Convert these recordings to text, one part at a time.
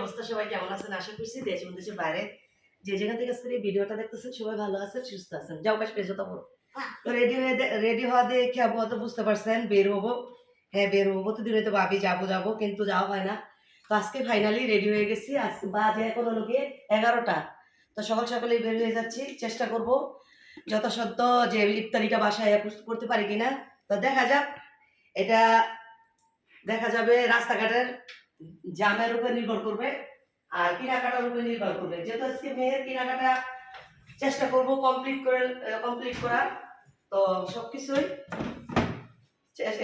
অবস্থা? সবাই কেমন আছেন? আশা করছি দেশ এবং দেশের বাইরে যে যেখান থেকে আজকের এই ভিডিওটা দেখতেছেন, সবাই ভালো আছেন, সুস্থ আছেন। যাও কাশ পেয়েছ তো তো রেডি হয়ে রেডি হওয়া দেখে আবু হয়তো বুঝতে পারছেন, বের হব। হ্যাঁ বের হব। প্রতিদিন হয়তো ভাবি যাব যাব, কিন্তু যাওয়া হয় না। তো আজকে ফাইনালি রেডি হয়ে গেছি। আজকে বাজে এখন গিয়ে এগারোটা। তো সকাল সকালে বের হয়ে যাচ্ছি। চেষ্টা করব যথাসাধ্য যে ইফতারিটা বাসায় প্রস্তুত করতে পারি কিনা। তো দেখা যাক। এটা দেখা যাবে রাস্তাঘাটের জামের উপর নির্ভর করবে আর কেনাকাটার উপর নির্ভর করবে। যেহেতু আজকে মেয়ের কেনাকাটা চেষ্টা করব কমপ্লিট করে কমপ্লিট করার, তো সব কিছুই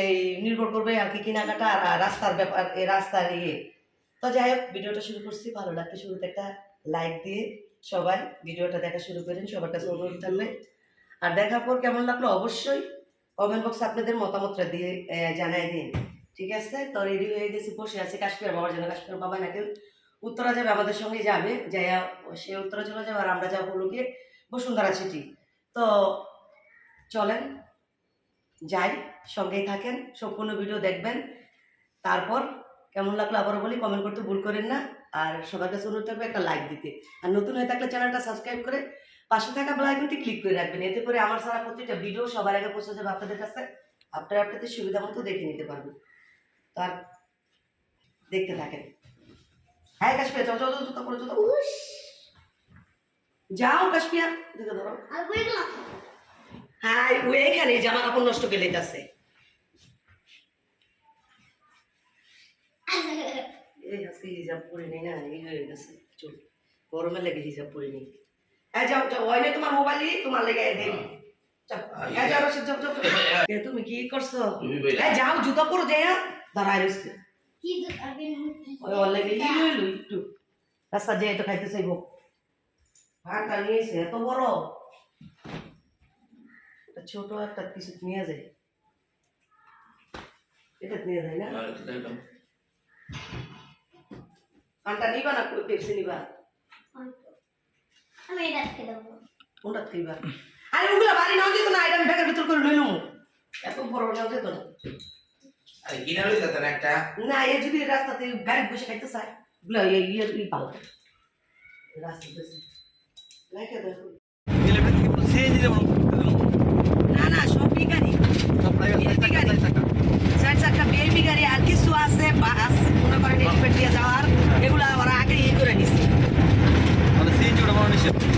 এই নির্ভর করবে আর কি কেনাকাটা আর রাস্তার ব্যাপার, এই রাস্তার ইয়ে। তো যাই হোক, ভিডিওটা শুরু করছি। ভালো লাগতে শুরুতে একটা লাইক দিয়ে সবাই ভিডিওটা দেখা শুরু করেন, সবার কাছে অনুরোধ থাকবে। আর দেখার পর কেমন লাগল অবশ্যই কমেন্ট বক্সে আপনাদের মতামতটা দিয়ে জানাই দিন। ঠিক আছে? তো রেডি হয়ে গেছি, বসে আছি। কাশ্মীর বাবার জন্য কাশ্মীর বাবা নাকি উত্তরা যাবে, আমাদের সঙ্গে যাবে। যাইয়া সে উত্তরা চলে যাবে আর আমরা যাব গিয়ে বসুন্ধরা সিটি তো চলেন, যাই, সঙ্গেই থাকেন, সম্পূর্ণ ভিডিও দেখবেন। তারপর কেমন লাগল আবারও বলি কমেন্ট করতে ভুল করেন না। আর সবার কাছে অনুরোধ থাকবে একটা লাইক দিতে। আর নতুন হয়ে থাকলে চ্যানেলটা সাবস্ক্রাইব করে পাশে থাকা বেল আইকনটি ক্লিক করে রাখবেন। এতে করে আমার সারা প্রত্যেকটা ভিডিও সবার আগে পৌঁছে যাবে আপনাদের কাছে। আপনারা আপনাদের সুবিধা মতো দেখে নিতে পারবেন। তো আর দেখতে থাকেন। হ্যাঁ কাশ্মীর যাও যাও যাও জুতা পরে জুতা উস! যাও কাশ্মীর। দিকে ধরো। হ্যাঁ ও এখানে জামা কাপড় নষ্ট করে যাচ্ছে এই আজকে হিজাব পরে নেই না এই হয়ে গেছে। চল। গরমে লেগে হিজাব পরে নেই। হ্যাঁ যাও যাও হয় না তোমার মোবাইলই তোমার লেগে হ্যাঁ। তুমি কি করছ? হ্যাঁ যাও জুতা পরো যাই দাঁড়ায় রয়েছে ওই একটু রাস্তা যে এটা খাইতে চাইব ভাতটা নিয়েছে এত বড় ছোট একটা কিছু নিয়ে যায় এটা নিয়ে যায় না পানটা নিবা না পেপসি নিবা আমি এটা খেয়ে দেবো কোনটা খাইবা আরে ওগুলা বাড়ি নাও যেত না এটা আমি ব্যাগের ভিতর করে লইলাম এত বড় নাও যেত না না, এ যদি রাস্তাতে গাড়ি বসে খাইতে চায় ওগুলা ইয়ে ইয়ে ই না না সবই গাড়ি চার বেবি গাড়ি আর কিছু আছে বাস মনে করেন এলিভেট দিয়ে যাওয়ার, এগুলো ওরা আগে ইয়ে করে নিছে। হ্যাঁ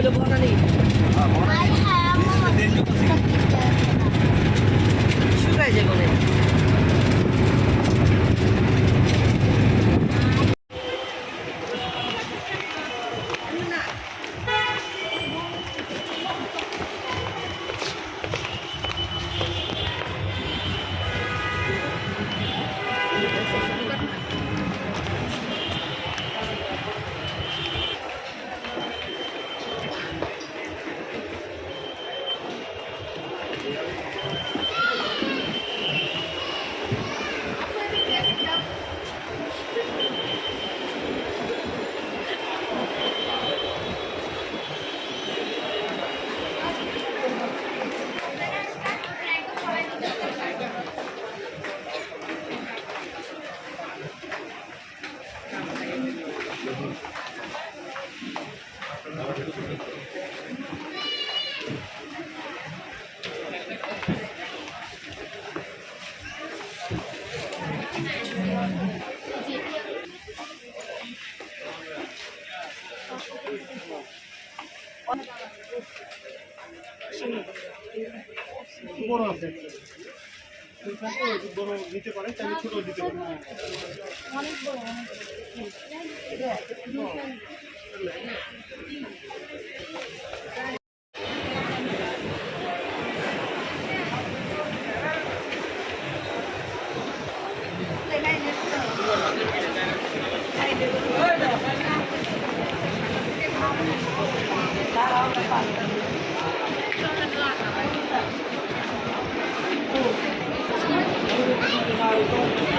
Halo mga বড় আছে। বড় নিতে পারে তাহলে ছোট দিতে পারে। don't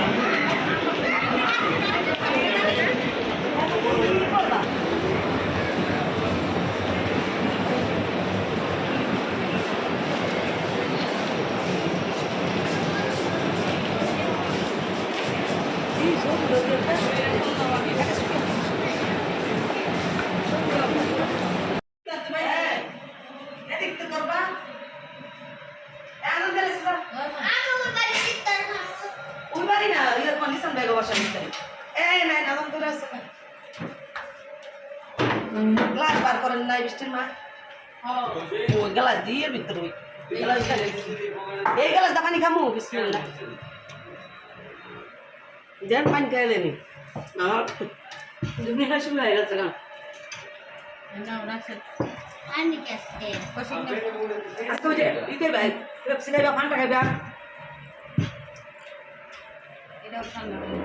নাই বৃষ্টির মা ওই গ্লাস দিয়ে ভিতরে ওই গ্লাস এই গ্লাস দা পানি খামু বিসমিল্লাহ দেন পানি খাইলে নি আমার তুমি হাসি হয়ে গেছে না আজকে ওই যে ইতে ভাই পেপসি খাইবা ফান্টা খাইবা ও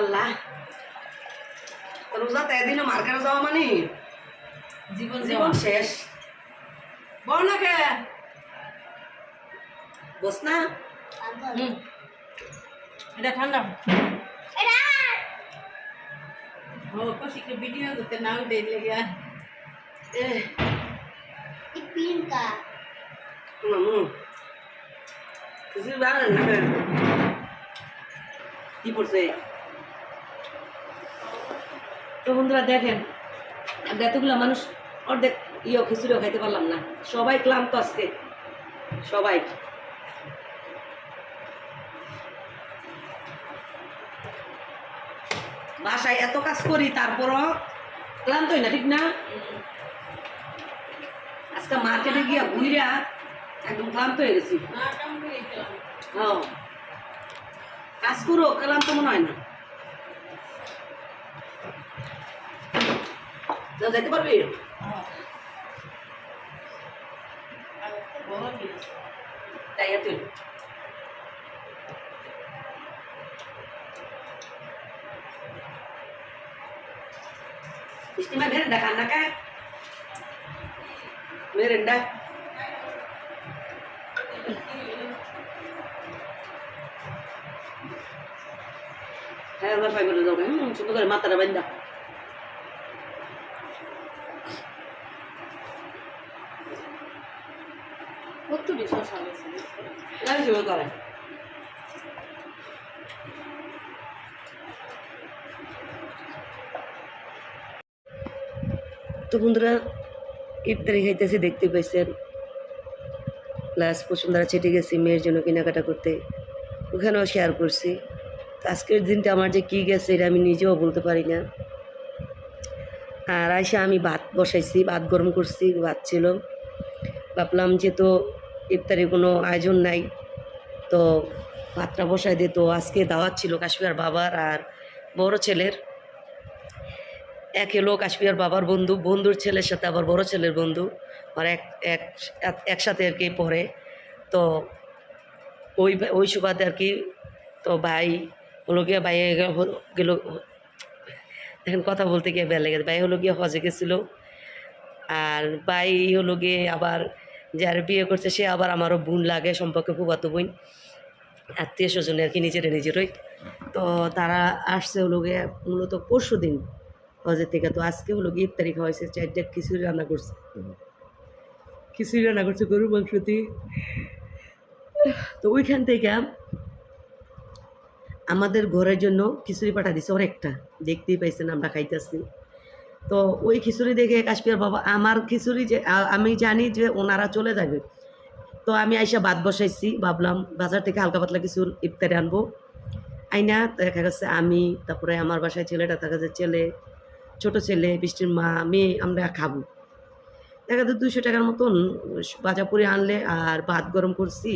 আল্লাহ। রোজাতে এদিনও মার্কেটে যাওয়া মানে? জীবন জীবন শেষ। বল না কে? বস না। এটা ঠান্ডা। ও কষিকে ভিডিও করতে নাও লেগে এ। মামু কিছু বানান না কি পড়ছে? তো বন্ধুরা দেখেন এতগুলো মানুষ অর্ধেক ইয়ে খিচুড়িও খাইতে পারলাম না। সবাই ক্লান্ত আজকে। সবাই। বাসায় এত কাজ করি তারপরও ক্লান্ত হই না ঠিক না? আজকে মার্কেটে গিয়া ঘুরিয়া একদম ক্লান্ত হয়ে গেছি। হ্যাঁ কাজ করো ক্লান্ত মনে হয় না। তো যাইতে পারবি তাই তুই Istimewa merenda kan anaknya? Merenda. হ্যাঁ আমার ফাইবার শুরু তো বন্ধুরা, ইফতারি খাইতেছি, দেখতে পাইছেন। প্লাস বসুন্ধরা চেটে গেছি, মেয়ের জন্য কেনাকাটা করতে। ওখানেও শেয়ার করছি। আজকের দিনটা আমার যে কী গেছে, এটা আমি নিজেও বলতে পারি না। আর আইসা আমি ভাত বসাইছি, ভাত গরম করছি, ভাত ছিল। ভাবলাম যে তো ইফতারি কোনো আয়োজন নাই তো ভাতটা বসাই দিত। আজকে দাওয়াত ছিল কাশ্মীর বাবার আর বড় ছেলের। এক এলো কাশ্মীর বাবার বন্ধু, বন্ধুর ছেলের সাথে আবার বড় ছেলের বন্ধু। আর এক এক এক- একসাথে আর কি পড়ে তো ওই ওই সুবাদে আর কি তো ভাই হলো গিয়ে ভাই গেল দেখেন কথা বলতে গিয়ে বেল লেগেছে। ভাই হলো গিয়ে হজে গেছিল। আর ভাই হলো গিয়ে আবার যার বিয়ে করছে, সে আবার আমারও বোন লাগে, সম্পর্কে ফুবাতো বোন। আত্মীয় স্বজন আর কি নিজেরা নিজেরই? তো তারা আসছে হলো গিয়ে মূলত পরশু দিন। হজের থেকে। তো আজকে হলো গিয়ে ইফতারি খাওয়াইছে চারটা খিচুড়ি রান্না করছে। খিচুড়ি রান্না করছে গরুর মাংস দিয়ে তো ওইখান থেকে আমাদের ঘরের জন্য খিচুড়ি পাঠা দিছে অনেকটা। দেখতেই পাইছেন আমরা খাইতেছি। তো ওই খিচুড়ি দেখে কাশ্মীর বাবা, আমার খিচুড়ি যে আমি জানি যে ওনারা চলে যাবে। তো আমি আইসা ভাত বসাইছি, ভাবলাম বাজার থেকে হালকা পাতলা কিছু ইফতারি আনব। আইনা দেখা গেছে আমি, তারপরে আমার বাসায় ছেলেটা, দেখা যাচ্ছে ছেলে, ছোট ছেলে, বৃষ্টির মা, মেয়ে, আমরা খাব। দেখা যাচ্ছে দুশো টাকার মতন বাজা পুরি আনলে, আর ভাত গরম করছি।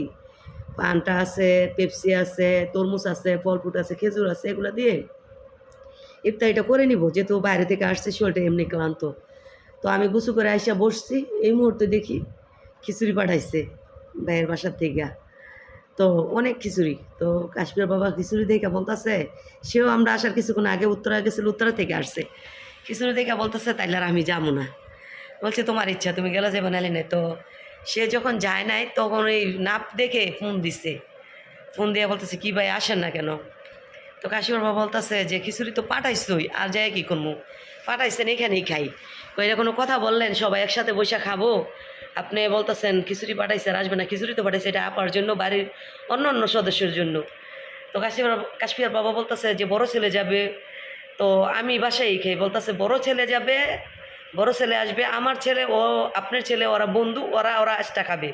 পানটা আছে, পেপসি আছে, তরমুজ আছে ফল ফ্রুট আছে, খেজুর আছে, এগুলো দিয়ে ইফতারিটা করে নিব। যেহেতু বাইরে থেকে আসছে, শরীরটা এমনি ক্লান্ত। তো আমি গুছু করে আইসা বসছি, এই মুহূর্তে দেখি খিচুড়ি পাঠাইছে। ভাইয়ের বাসার থেকে। তো অনেক খিচুড়ি। তো কাশ্মীর বাবা খিচুড়ি দেখে বলতেছে, সেও আমরা আসার কিছুক্ষণ আগে উত্তরা গেছিল, উত্তরা থেকে আসছে। খিচুড়ি দেখে বলতেছে, তাইলে আর আমি যাব না। বলছে, তোমার ইচ্ছা, তুমি গেলে যাবে নালি না তো সে যখন যায় নাই, তখন ওই নাপ দেখে ফোন দিছে। ফোন দিয়ে বলতেছে, কি ভাই, আসেন না কেন? তো কাশিমার বাবা বলতেছে যে, খিচুড়ি তো পাঠাইছই, আর যায় কি করব পাঠাইছেন, এখানেই খাই। কইরা কোনো কথা বললেন, সবাই একসাথে বসে খাব। আপনি বলতেছেন, খিচুড়ি পাঠাইছে আর আসবে না, খিচুড়ি তো পাঠাইছে, এটা আপার জন্য, বাড়ির অন্য অন্য সদস্যের জন্য। তো কাশ্মীর কাশ্মীর বাবা বলতেছে যে, বড় ছেলে যাবে। তো আমি বাসায় খাই বলতেছে, বড় ছেলে যাবে, বড় ছেলে আসবে, আমার ছেলে, ও, আপনার ছেলে, ওরা বন্ধু, ওরা ওরা আজটা খাবে।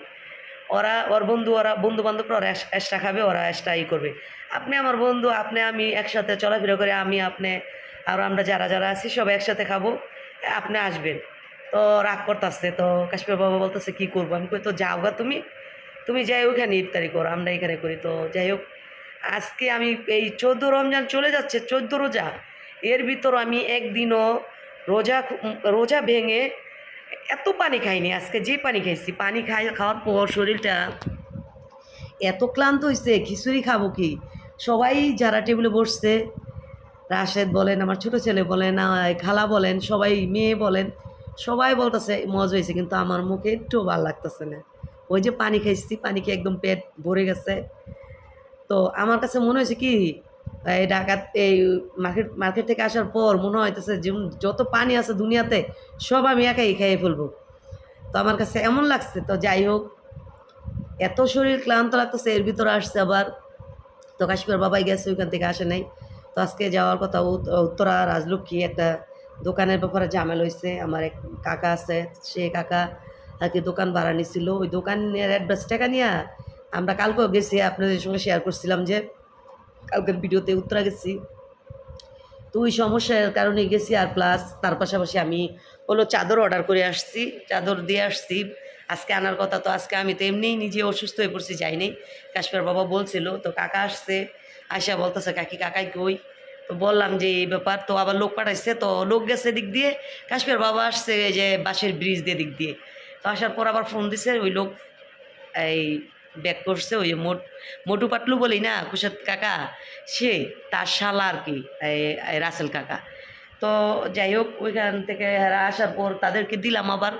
ওরা, ওর বন্ধু, ওরা বন্ধু বান্ধবরা ওরা এক্সট্রা খাবে, ওরা এক্সট্রা ই করবে। আপনি আমার বন্ধু, আপনি, আমি একসাথে চলাফেরা করে, আমি, আপনি, আর আমরা যারা যারা আছি সব একসাথে খাব, আপনি আসবেন। তো রাগ করতেছে, তো কাশ্মীর বাবা বলতেছে, কী করব? আমি কই, তো যাও গা তুমি তুমি যাই ওখানে ইফতারি করো, আমরা এখানে করি। তো যাই হোক, আজকে আমি এই চোদ্দ রমজান চলে যাচ্ছে, চোদ্দ রোজা। এর ভিতর আমি একদিনও রোজা রোজা ভেঙে এত পানি খাইনি, আজকে যে পানি খাইছি, পানি খাই, খাওয়ার পর শরীরটা এত ক্লান্ত হয়েছে খিচুড়ি খাব কি? সবাই যারা টেবিলে বসছে, রাশেদ বলেন, আমার ছোট ছেলে বলেন খালা বলেন, সবাই মেয়ে বলেন সবাই বলতেছে, মজা হয়েছে, কিন্তু আমার মুখে একটু ভালো লাগতেছে না। ওই যে পানি খাইছি, পানি খেয়ে একদম পেট ভরে গেছে। তো আমার কাছে মনে হয়েছে কি, এই ঢাকা এই মার্কেট মার্কেট থেকে আসার পর মনে হইতেছে যে, যত পানি আছে দুনিয়াতে, সব আমি একাই খেয়ে ফেলব। তো আমার কাছে এমন লাগছে, তো যাই হোক, এত শরীর ক্লান্ত লাগতেছে, এর ভিতরে আসছে আবার। তো কাশ্মীর বাবাই গেছে, ওইখান থেকে আসে নাই। তো আজকে যাওয়ার কথা উত- উত্তরা, রাজলক্ষ্মী, একটা দোকানের ব্যাপারে ঝামেল হয়েছে আমার এক কাকা আছে, সে কাকা আর কি দোকান ভাড়া নিছিল। ওই দোকানের অ্যাডভান্স টাকা নিয়ে আমরা কালকেও গেছি, আপনাদের সঙ্গে শেয়ার করছিলাম যে কালকের ভিডিওতে উত্তরা গেছি। তো ওই সমস্যার কারণে গেছি আর প্লাস তার পাশাপাশি আমি হলো চাদর অর্ডার করে আসছি, চাদর দিয়ে আসছি। আজকে আনার কথা তো আজকে আমি তো এমনিই নিজে অসুস্থ হয়ে পড়ছি যাইনি কাশ্মীর বাবা বলছিল, তো কাকা আসছে। আয়সা বলতেছে, কাকি, কাকাই কই? তো বললাম যে, এই ব্যাপার। তো আবার লোক পাঠাইছে, তো লোক গেছে দিক দিয়ে। কাশ্মীর বাবা আসছে যে বাঁশের ব্রিজ দিয়ে দিক দিয়ে। তো আসার পর আবার ফোন দিছে, ওই লোক এই ব্যাক করছে, ওই মোট, মোটু পাটলু বলি না কুশাদ কাকা, সে তার শালা আর কি, এই রাসেল কাকা। তো যাই হোক, ওইখান থেকে আসার পর তাদেরকে দিলাম আবার।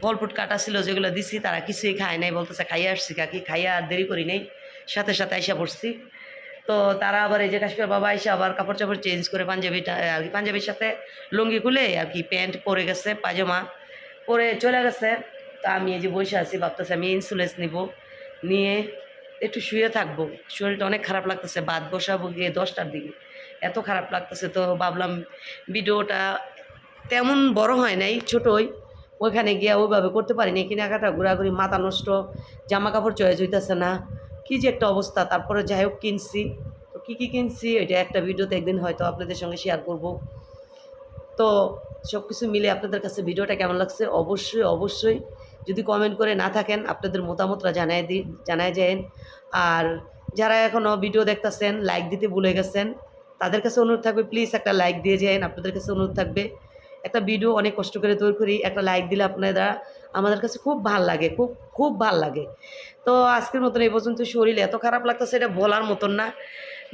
ফলফুট কাটা ছিল, যেগুলো দিছি, তারা কিছুই খায় নাই, বলতেছে, খাইয়ে আসছি কাকি, খাইয়া আর দেরি করি নাই। সাথে সাথে আইসা পড়ছি। তো তারা আবার এই যে কাশ্মীর বাবা এসে আবার কাপড় চাপড় চেঞ্জ করে পাঞ্জাবিটা আর কি পাঞ্জাবির সাথে লুঙ্গি খুলে আর কি প্যান্ট পরে গেছে পাজামা পরে চলে গেছে। তা আমি এই যে বসে আছি, ভাবতেছি আমি ইন্সুলেন্স নিব, নিয়ে একটু শুয়ে থাকব। শরীরটা অনেক খারাপ লাগতেছে, বাদ বসাবো গিয়ে দশটার দিকে। এত খারাপ লাগতেছে তো ভাবলাম ভিডিওটা তেমন বড় হয় নাই, ছোটোই। ওইখানে গিয়ে ওইভাবে করতে পারিনি, কেনাকাটা, ঘোরাঘুরি, মাথা নষ্ট, জামা কাপড় চয়েস হইতেছে না। কী যে একটা অবস্থা, তারপরে যাই হোক কিনছি। তো কী কী কিনছি ওইটা একটা ভিডিওতে একদিন হয়তো আপনাদের সঙ্গে শেয়ার করব। তো সব কিছু মিলে আপনাদের কাছে ভিডিওটা কেমন লাগছে? অবশ্যই অবশ্যই যদি কমেন্ট করে না থাকেন, আপনাদের মতামতটা জানাই দি, জানাই যায়েন আর যারা এখনও ভিডিও দেখতেছেন লাইক দিতে ভুলে গেছেন, তাদের কাছে অনুরোধ থাকবে প্লিজ একটা লাইক দিয়ে যায়েন আপনাদের কাছে অনুরোধ থাকবে। একটা ভিডিও অনেক কষ্ট করে তৈরি করি, একটা লাইক দিলে আপনারা আমাদের কাছে খুব ভালো লাগে, খুব খুব ভালো লাগে। তো আজকের মতন এই পর্যন্ত শরীর এত খারাপ লাগতেছে এটা বলার মতন না।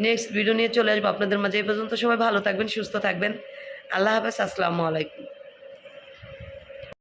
নেক্সট ভিডিও নিয়ে চলে আসব আপনাদের মাঝে। এই পর্যন্ত সবাই ভালো থাকবেন, সুস্থ থাকবেন। আল্লাহ হাফেজ, আসসালামু আলাইকুম।